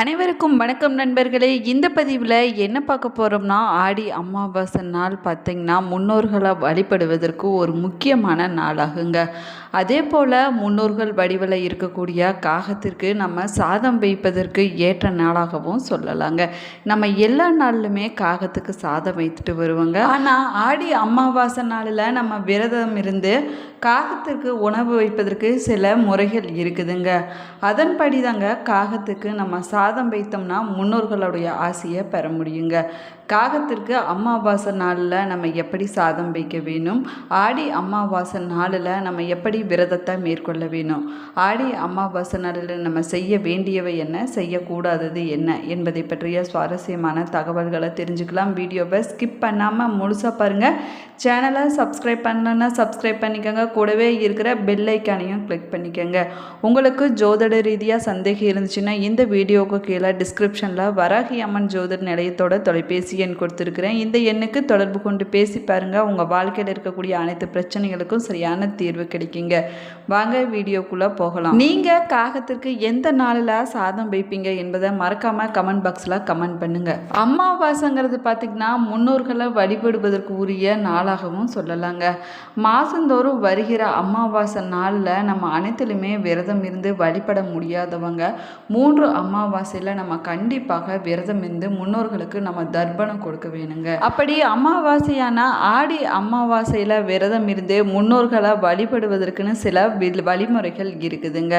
அனைவருக்கும் வணக்கம் நண்பர்களே. இந்த பதிவில் என்ன பார்க்க போகிறோம்னா ஆடி அமாவாசை நாள் பார்த்திங்கன்னா முன்னோர்களை வழிபடுவதற்கு ஒரு முக்கியமான நாளாகுங்க. அதே போல் முன்னோர்கள் வடிவில் இருக்கக்கூடிய காகத்திற்கு நம்ம சாதம் வைப்பதற்கு ஏற்ற நாளாகவும் சொல்லலாங்க. நம்ம எல்லா நாளிலுமே காகத்துக்கு சாதம் வைத்துட்டு வருவாங்க. ஆனால் ஆடி அமாவாசை நாளில் நம்ம விரதம் இருந்து காகத்திற்கு உணவு வைப்பதற்கு சில முறைகள் இருக்குதுங்க. அதன்படி தாங்க காகத்துக்கு நம்ம சா சாதம் வைத்தோம்னா முன்னோர்களுடைய ஆசையை பெற முடியுங்க. காகத்திற்கு அமாவாசை நாளில் நம்ம எப்படி சாதம் வைக்க வேணும்? ஆடி அமாவாசை நாளில் நம்ம எப்படி விரதத்தை மேற்கொள்ள வேணும்? ஆடி அமாவாசை நாளில் நம்ம செய்ய வேண்டியவை என்ன? செய்யக்கூடாதது என்ன? என்பதை பற்றிய சுவாரஸ்யமான தகவல்களை தெரிஞ்சுக்கலாம். வீடியோவை ஸ்கிப் பண்ணாமல் முழுசாக பாருங்கள் சேனலை சப்ஸ்கிரைப் பண்ணலன்னா சப்ஸ்கிரைப் பண்ணிக்கோங்க. கூடவே இருக்கிற பெல் ஐக்கானையும் கிளிக் பண்ணிக்கோங்க. உங்களுக்கு ஜோதிட ரீதியாக சந்தேகம் இருந்துச்சுன்னா இந்த வீடியோவுக்கு கீழே டிஸ்கிரிப்ஷனில் வராகி அம்மன் ஜோதிர் நிலையத்தோட தொலைபேசி எண் கொடுத்துருக்குறேன். இந்த எண்ணுக்கு தொடர்பு கொண்டு பேசி பாருங்கள் உங்கள் வாழ்க்கையில் இருக்கக்கூடிய அனைத்து பிரச்சனைகளுக்கும் சரியான தீர்வு கிடைக்குங்க. வாங்க வீடியோக்குள்ளே போகலாம். நீங்கள் காகத்திற்கு எந்த நாளில் சாதம் வைப்பீங்க என்பதை மறக்காமல் கமெண்ட் பாக்ஸில் கமெண்ட் பண்ணுங்கள் அமாவாசைங்கிறது பார்த்திங்கன்னா முன்னோர்களை வழிபடுவதற்கு உரிய நாளாகவும் சொல்லலாங்க. மாதந்தோறும் வருகிற அமாவாசை நாளில் நம்ம அனைத்திலுமே விரதம் இருந்து வழிபட முடியாதவங்க மூன்று அமாவாசையில் நம்ம கண்டிப்பாக விரதம் இருந்து முன்னோர்களுக்கு நம்ம தர்ப்பணம் கொடுக்க வேணுங்க. அப்படி அமாவாசையான ஆடி அமாவாசையில் விரதம் இருந்து முன்னோர்களை வழிபடுவதற்குன்னு சில வழிமுறைகள் இருக்குதுங்க.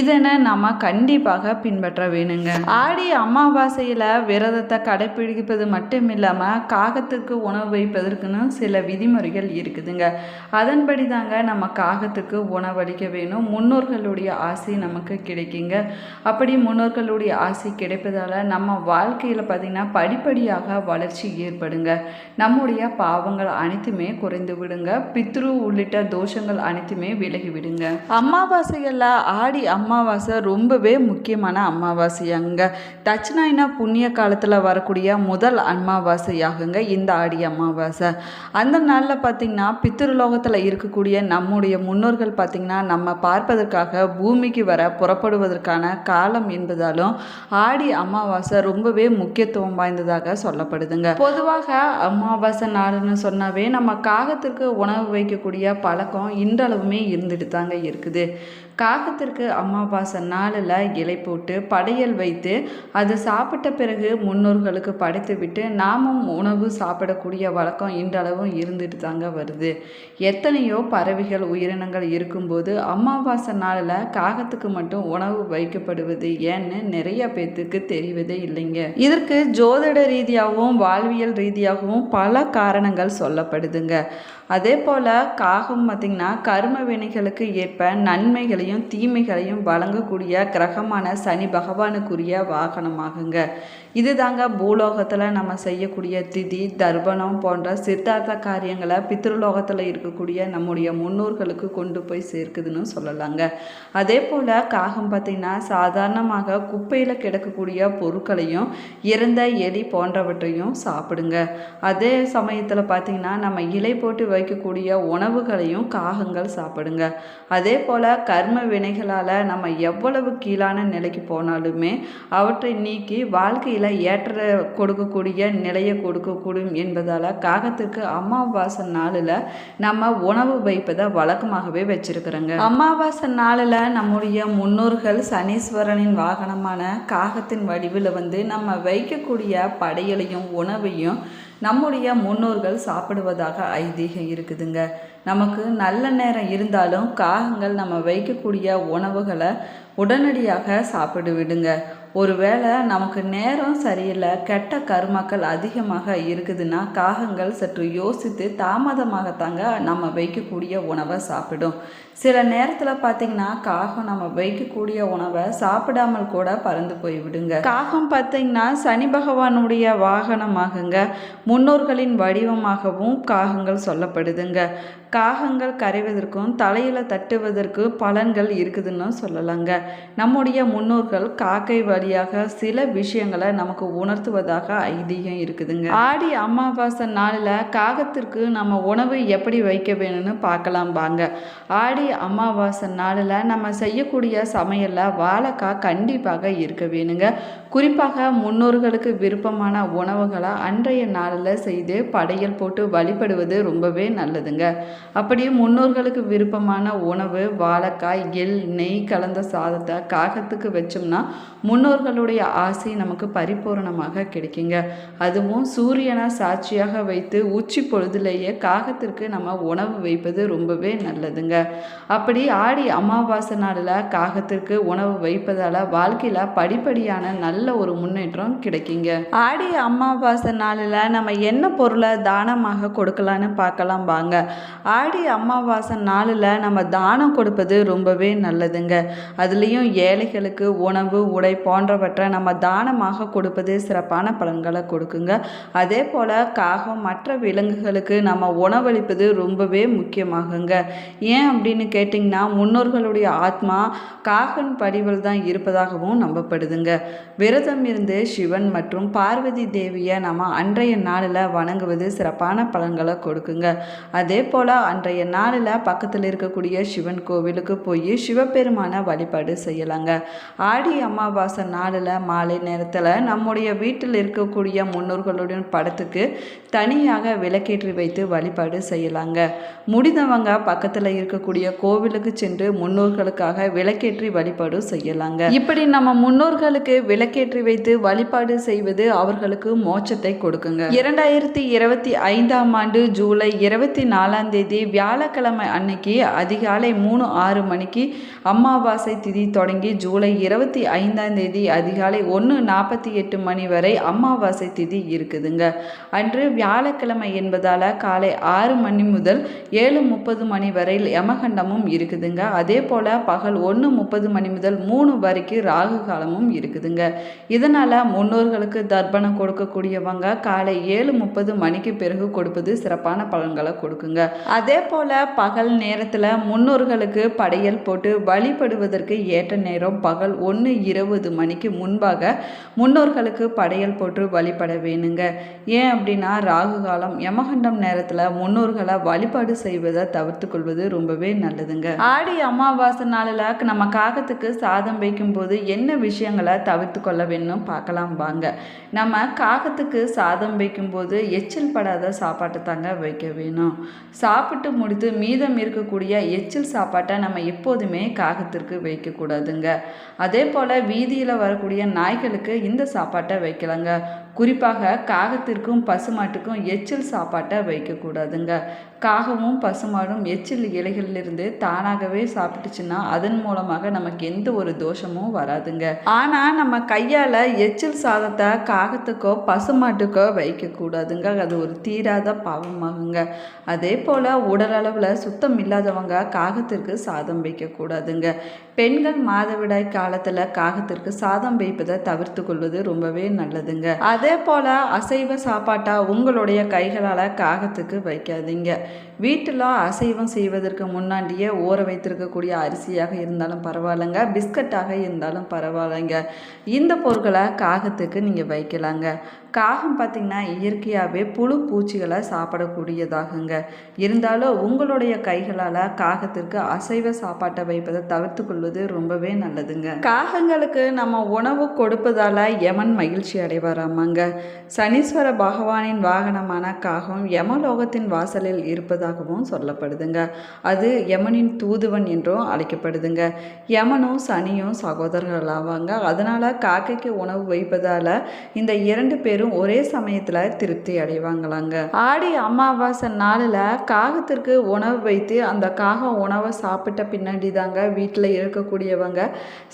இதனை நம்ம கண்டிப்பாக பின்பற்ற வேணுங்க. ஆடி அமாவாசையில் விரதத்தை கடைப்பிடிப்பது மட்டும் இல்லாமல் காகத்துக்கு உணவு வைப்பதற்குன்னு சில விதிமுறைகள் இருக்குதுங்க. அதன்படி தாங்க நம்ம காகத்துக்கு உணவளிக்க வேணும். முன்னோர்களுடைய ஆசை நமக்கு கிடைக்குங்க. அப்படி முன்னோர்களுடைய ஆசை கிடைப்பதால் நம்ம வாழ்க்கையில் பார்த்திங்கன்னா படிப்படியாக வளர்ச்சி ஏற்படுங்க. நம்முடைய பாவங்கள் அனைத்துமே குறைந்து விடுங்க. பித்ரு உள்ளிட்ட தோஷங்கள் அனைத்துமே விலகி விடுங்க. அமாவாசைகளில் ஆடி அமாவாசை ரொம்பவே முக்கியமான அமாவாசையாங்க. தட்சிணாயினா புண்ணிய காலத்தில் வரக்கூடிய முதல் அமாவாசையாகுங்க இந்த ஆடி அமாவாசை. அந்த நாளில் பார்த்திங்கன்னா பித்ருலோகத்தில் இருக்கக்கூடிய நம்முடைய முன்னோர்கள் பார்த்திங்கன்னா நம்ம பார்ப்பதற்காக பூமிக்கு வர புறப்படுவதற்கான காலம் என்பதாலும் ஆடி அமாவாசை ரொம்பவே முக்கியத்துவம் வாய்ந்ததாக சொல்லப்படுதுங்க. பொதுவாக அமாவாசை நாடுன்னு சொன்னாவே நம்ம காகத்திற்கு உணவு வைக்கக்கூடிய பழக்கம் இன்றளவுமே இருந்துட்டு தாங்க இருக்குது. காகத்திற்கு அமாவாசை நாளில் இலை போட்டு படையல் வைத்து அது சாப்பிட்ட பிறகு முன்னோர்களுக்கு படைத்து விட்டு நாமும் உணவு சாப்பிடக்கூடிய வழக்கம் இன்றளவும் இருந்துட்டு தாங்க வருது. எத்தனையோ பறவைகள் உயிரினங்கள் இருக்கும்போது அமாவாசை நாளில் காகத்துக்கு மட்டும் உணவு வைக்கப்படுவது ஏன்னு நிறைய பேர்த்துக்கு தெரிவதே இல்லைங்க. இதற்கு ஜோதிட ரீதியாகவும் வாழ்வியல் ரீதியாகவும் பல காரணங்கள் சொல்லப்படுதுங்க. அதே போல் காகம் பார்த்திங்கன்னா கர்ம வினைகளுக்கு ஏற்ப நன்மைகளையும் தீமைகளையும் வழங்கக்கூடிய கிரகமான சனி பகவானுக்குரிய வாகனமாகுங்க. இதுதாங்க பூலோகத்தில் நம்ம செய்யக்கூடிய திதி தர்ப்பணம் போன்ற சித்தார்த்த காரியங்களை பித்ருலோகத்தில் இருக்கக்கூடிய நம்முடைய முன்னோர்களுக்கு கொண்டு போய் சேர்க்குதுன்னு சொல்லலாங்க. அதே போல் காகம் பார்த்திங்கன்னா சாதாரணமாக குப்பையில் கிடக்கக்கூடிய பொருட்களையும் இறந்த எலி போன்றவற்றையும் சாப்பிடுங்க. அதே சமயத்தில் பார்த்திங்கன்னா நம்ம இலை போட்டு வைக்கக்கூடிய உணவுகளையும் காகங்கள் சாப்பிடுங்க. அதே போல் கர்ம வினைகளால் நம்ம எவ்வளவு கீழான நிலைக்கு போனாலுமே அவற்றை நீக்கி வாழ்க்கையில் ஏற்ற கொடுக்கக்கூடிய நிலையை கொடுக்கக்கூடும் என்பதால் காகத்துக்கு அமாவாசை நாளில் நம்ம உணவு வைப்பதை வழக்கமாகவே வச்சிருக்கிறோங்க. அமாவாசை நாளில் நம்முடைய முன்னோர்கள் சனீஸ்வரனின் வாகனமான காகத்தின் வடிவில் வந்து நம்ம வைக்கக்கூடிய படையலையும் உணவையும் நம்முடைய முன்னோர்கள் சாப்பிடுவதாக ஐதீகம் இருக்குதுங்க. நமக்கு நல்ல நேரம் இருந்தாலும் காகங்கள் நம்ம வைக்கக்கூடிய உணவுகளை உடனடியாக சாப்பிட்டு விடுங்க ஒருவேளை நமக்கு நேரம் சரியில்லை கெட்ட கருமாக்கள் அதிகமாக இருக்குதுன்னா காகங்கள் சற்று யோசித்து தாமதமாகத்தாங்க நம்ம வைக்கக்கூடிய உணவை சாப்பிடும். சில நேரத்தில் பார்த்தீங்கன்னா காகம் நம்ம வைக்கக்கூடிய உணவை சாப்பிடாமல் கூட பறந்து போய் விடுங்க காகம் பார்த்திங்கன்னா சனி பகவானுடைய வாகனமாகுங்க. முன்னோர்களின் வடிவமாகவும் காகங்கள் சொல்லப்படுதுங்க. காகங்கள் கரைவதற்கும் தலையில் தட்டுவதற்கு பலன்கள் இருக்குதுன்னு சொல்லலாங்க. நம்முடைய முன்னோர்கள் காக்கை வழியாக சில விஷயங்களை நமக்கு உணர்த்துவதாக ஐதீகம் இருக்குதுங்க. ஆடி அமாவாசை நாளில் காகத்திற்கு நம்ம உணவு எப்படி வைக்க வேணும்னு பார்க்கலாம் வாங்க. ஆடி அமாவாசை நாளில் நம்ம செய்யக்கூடிய சமையலில் வாழைக்காய் கண்டிப்பாக இருக்க வேணுங்க. குறிப்பாக முன்னோர்களுக்கு விருப்பமான உணவுகளை அன்றைய நாளில் செய்து படையல் போட்டு வழிபடுவது ரொம்பவே நல்லதுங்க. அப்படியே முன்னோர்களுக்கு விருப்பமான உணவு வாழைக்காய் எள் நெய் கலந்த சாதத்தை காகத்துக்கு வச்சோம்னா முன்னோர்களுடைய ஆசை நமக்கு பரிபூரணமாக கிடைக்குங்க. அதுவும் சூரியனை சாட்சியாக வைத்து உச்சி பொழுதுலேயே காகத்திற்கு நம்ம உணவு வைப்பது ரொம்பவே நல்லதுங்க. அப்படி ஆடி அமாவாசை நாளில் காகத்திற்கு உணவு வைப்பதால் வாழ்க்கையில் படிப்படியான நல்ல ஒரு முன்னேற்றம் கிடைக்குங்க. ஆடி அமாவாசை நாளில் நம்ம என்ன பொருளை தானமாக கொடுக்கலான்னு பார்க்கலாம் வாங்க. ஆடி அமாவாசை நாளில் நம்ம தானம் கொடுப்பது ரொம்பவே நல்லதுங்க. அதுலேயும் ஏழைகளுக்கு உணவு உடை போன்றவற்றை நம்ம தானமாக கொடுப்பது சிறப்பான பலன்களை கொடுக்குங்க. அதே போல் காகம் மற்ற விலங்குகளுக்கு நம்ம உணவளிப்பது ரொம்பவே முக்கியமாகுங்க. ஏன் அப்படின்னு கேட்டிங்கன்னா முன்னோர்களுடைய ஆத்மா காகன் படிவில் தான் இருப்பதாகவும் நம்பப்படுதுங்க. விரதம் இருந்து சிவன் மற்றும் பார்வதி தேவியை நம்ம அன்றைய நாளில் வணங்குவது சிறப்பான பலன்களை கொடுக்குங்க. அதே போல் அன்றைய நாளில் பக்கத்தில் இருக்கக்கூடிய சிவன் கோவிலுக்கு போய் சிவபெருமான வழிபாடு செய்யலாங்க. ஆடி அமாவாசை நாளில் மாலை நேரத்தில் நம்முடைய வீட்டில் இருக்கக்கூடிய முன்னோர்களுடன் படத்துக்கு தனியாக விளக்கேற்றி வைத்து வழிபாடு செய்யலாங்க. முடிந்தவங்க பக்கத்தில் இருக்கக்கூடிய கோவிலுக்கு சென்று முன்னோர்களுக்காக விளக்கேற்றி வழிபாடு செய்யலாங்க. இப்படி நம்ம முன்னோர்களுக்கு விளக்கேற்றி வைத்து வழிபாடு செய்வது அவர்களுக்கு மோட்சத்தை கொடுக்குங்க. இரண்டாயிரத்தி இருபத்தி ஐந்தாம் ஆண்டு ஜூலை இருபத்தி நாலாம் தேதி வியாழக்கிழமை அன்னைக்கு அதிகாலை மூணு ஆறு மணிக்கு அமாவாசை திதி தொடங்கி ஜூலை இருபத்தி ஐந்தாம் தேதி அதிகாலை ஒன்று நாற்பத்தி எட்டு மணி வரை அமாவாசை திதி இருக்குதுங்க. அன்று வியாழக்கிழமை என்பதால் காலை ஆறு மணி முதல் ஏழு முப்பது மணி வரை காலமும் இருக்குதுங்க. அதே போல் பகல் ஒன்று முப்பது மணி முதல் மூணு வரைக்கும் ராகு காலமும் இருக்குதுங்க. இதனால் முன்னோர்களுக்கு தர்ப்பணம் கொடுக்கக்கூடியவங்க காலை ஏழு முப்பது மணிக்கு பிறகு கொடுப்பது சிறப்பான பலன்களை கொடுக்குங்க. அதே போல் பகல் நேரத்தில் முன்னோர்களுக்கு படையல் போட்டு வழிபடுவதற்கு ஏற்ற நேரம் பகல் ஒன்று இருபது மணிக்கு முன்பாக முன்னோர்களுக்கு படையல் போட்டு வழிபட வேணுங்க. ஏன் அப்படின்னா ராகு காலம் யமகண்டம் நேரத்தில் முன்னோர்களை வழிபாடு செய்வதை தவிர்த்து கொள்வது ரொம்பவே நல்லதுங்க. ஆடி அமாவாசை நாளில் நம்ம காகத்துக்கு சாதம் வைக்கும்போது என்ன விஷயங்களை தவிர்த்து கொள்ள வேணும் பார்க்கலாம் வாங்க. நம்ம காகத்துக்கு சாதம் வைக்கும்போது எச்சில் படாத சாப்பாட்டை தாங்க வைக்க வேணும். சாப்பிட்டு முடித்து மீதம் இருக்கக்கூடிய எச்சில் சாப்பாட்டை நம்ம எப்போதுமே காகத்திற்கு வைக்கக்கூடாதுங்க அதே போல் வீதியில் வரக்கூடிய நாய்களுக்கு இந்த சாப்பாட்டை வைக்கலாங்க. குறிப்பாக காகத்திற்கும் பசுமாட்டுக்கும் எச்சில் சாப்பாட்டை வைக்கக்கூடாதுங்க. காகமும் பசுமாடும் எச்சில் இலைகளிலிருந்து தானாகவே சாப்பிட்டுச்சுன்னா அதன் மூலமாக நமக்கு எந்த ஒரு தோஷமும் வராதுங்க. ஆனால் நம்ம கையால் எச்சில் சாதத்தை காகத்துக்கோ பசுமாட்டுக்கோ வைக்கக்கூடாதுங்க. அது ஒரு தீராத பாவமாகுங்க. அதே போல் உடலளவில் சுத்தம் இல்லாதவங்க காகத்திற்கு சாதம் வைக்கக்கூடாதுங்க. பெண்கள் மாதவிடாய் காலத்தில் காகத்திற்கு சாதம் வைப்பதை தவிர்த்து கொள்வது ரொம்பவே நல்லதுங்க. அதே போல் அசைவ சாப்பாட்டாக உங்களுடைய கைகளால் காகத்துக்கு வைக்காதீங்க. வீட்டில் அசைவம் செய்வதற்கு முன்னாடியே ஊற வைத்திருக்கக்கூடிய அரிசியாக இருந்தாலும் பரவாயில்லைங்க பிஸ்கட்டாக இருந்தாலும் பரவாயில்லைங்க. இந்த பொருட்களை காகத்துக்கு நீங்கள் வைக்கலாங்க. காகம் பார்த்திங்கன்னா இயற்கையாகவே புழு பூச்சிகளை சாப்பிடக்கூடியதாகுங்க. இருந்தாலும் உங்களுடைய கைகளால் காகத்திற்கு அசைவ சாப்பாட்டை வைப்பதை தவிர்த்து கொள்வது ரொம்பவே நல்லதுங்க. காகங்களுக்கு நம்ம உணவு கொடுப்பதால் யமன் மகிழ்ச்சி அடைவாராமாங்க. சனீஸ்வர பகவானின் வாகனமான காகம் யமலோகத்தின் வாசலில் இருப்பதாகவும் சொல்லப்படுதுங்க. அது யமனின் தூதுவன் என்றும் அழைக்கப்படுதுங்க. யமனும் சனியும் சகோதரர்கள் ஆவாங்க. அதனால் காக்கைக்கு உணவு வைப்பதால் இந்த இரண்டு பேரும் ஒரே சமயத்தில் திருப்தி அடைவாங்களாங்க. ஆடி அமாவாசை நாளில் காகத்திற்கு உணவு வைத்து அந்த காகம் உணவை சாப்பிட்ட பின்னாடி தாங்க வீட்டில் இருக்கக்கூடியவங்க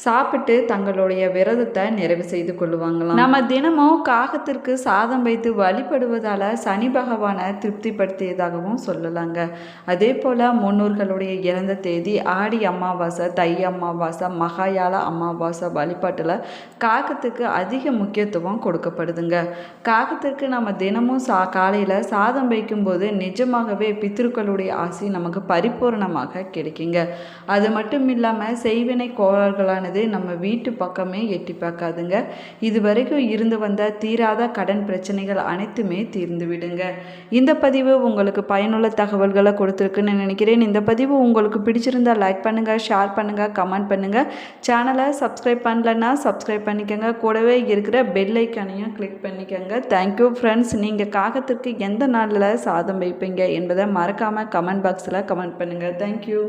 சாப்பிட்டு தங்களுடைய விரதத்தை நிறைவு செய்து கொள்ளுவாங்களாம் நம்ம தினமும் காகத்திற்கு சாதம் வைத்து வழிபடுவதால் சனி பகவானை திருப்திப்படுத்தியதாகவும் சொல்லலாங்க. சொல்கிறாங்க அதே போல் முன்னோர்களுடைய இறந்த தேதி ஆடி அமாவாசை தை அமாவாசை மகாயால அமாவாசை வழிபாட்டில் காகத்துக்கு அதிக முக்கியத்துவம் கொடுக்கப்படுதுங்க. காகத்திற்கு நம்ம தினமும் சா காலையில் சாதம் வைக்கும்போது நிஜமாகவே பித்ருக்களுடைய ஆசி நமக்கு பரிபூர்ணமாக கிடைக்குங்க. அது மட்டும் இல்லாமல் செய்வினை கோளாறுகளானது நம்ம வீட்டு பக்கமே எட்டி பார்க்காதுங்க. இது வரைக்கும் இருந்து வந்த தீராத கடன் பிரச்சனைகள் அனைத்துமே தீர்ந்து விடுங்க. இந்த பதிவு உங்களுக்கு பயனுள்ள தகவல்களை கொடுத்துருக்குன்னு நினைக்கிறேன். இந்த பதிவு உங்களுக்கு பிடிச்சிருந்தா லைக் பண்ணுங்கள் ஷேர் பண்ணுங்கள் கமெண்ட் பண்ணுங்கள் சேனலை சப்ஸ்கிரைப் பண்ணலன்னா சப்ஸ்கிரைப் பண்ணிக்கோங்க. கூடவே இருக்கிற பெல் ஐக்கானையும் கிளிக் பண்ணிக்கோங்க. தேங்க்யூ ஃப்ரெண்ட்ஸ் நீங்கள் காகத்திற்கு எந்த நாளில் சாதம் வைப்பீங்க என்பதை மறக்காமல் கமெண்ட் பாக்ஸில் கமெண்ட் பண்ணுங்கள் தேங்க்யூ